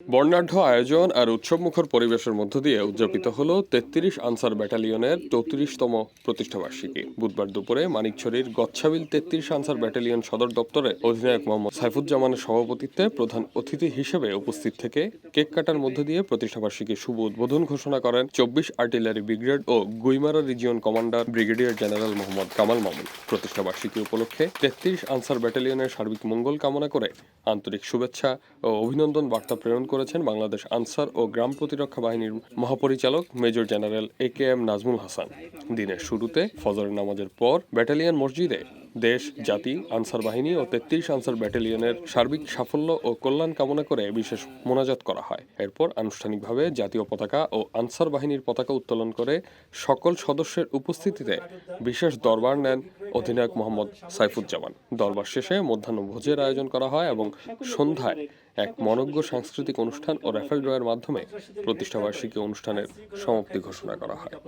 বর্ণাঢ্য আয়োজন আর উৎসবমুখর পরিবেশের মধ্য দিয়ে উদযাপিত হলো তেত্রিশ আনসার ব্যাটালিয়নের চৌত্রিশতম প্রতিষ্ঠাবার্ষিকী। বুধবার দুপুরে মানিকছড়ির গচ্ছাবিল তেত্রিশ আনসার ব্যাটালিয়ন সদর দপ্তরে অধিনায়ক মোহাম্মদ সাইফুজ্জামানের সভাপতিত্বে প্রধান অতিথি হিসেবে উপস্থিত থেকে কেক কাটার মধ্য দিয়ে প্রতিষ্ঠাবার্ষিকীর শুভ উদ্বোধন ঘোষণা করেন চব্বিশ আর্টিলারি ব্রিগেড ও Guimara region commander brigadier general Mohammad Kamal Mamun. প্রতিষ্ঠাবার্ষিকী উপলক্ষে তেত্রিশ আনসার ব্যাটালিয়নের সার্বিক মঙ্গল কামনা করে আন্তরিক শুভেচ্ছা ও অভিনন্দন বার্তা প্রেরণ করেছেন বাংলাদেশ আনসার ও গ্রাম প্রতিরক্ষা বাহিনীর মহাপরিচালক major general A K M Nazmul Hasan. দিনের শুরুতে ফজরের নামাজের পর ব্যাটালিয়ান মসজিদে দেশ, জাতি, আনসার বাহিনী ও তেত্রিশ আনসার ব্যাটালিয়নের সার্বিক সাফল্য ও কল্যাণ কামনা করে বিশেষ মোনাজাত করা হয়। এরপর আনুষ্ঠানিকভাবে জাতীয় পতাকা ও আনসার বাহিনীর পতাকা উত্তোলন করে সকল সদস্যের উপস্থিতিতে বিশেষ দরবার নেন অধিনায়ক মোহাম্মদ সাইফুজ্জামান। দরবার শেষে মধ্যাহ্ন ভোজের আয়োজন করা হয় এবং সন্ধ্যায় এক মনজ্ঞ সাংস্কৃতিক অনুষ্ঠান ও র্যাফেল ড্রয়ের মাধ্যমে প্রতিষ্ঠাবার্ষিকী অনুষ্ঠানের সমাপ্তি ঘোষণা করা হয়।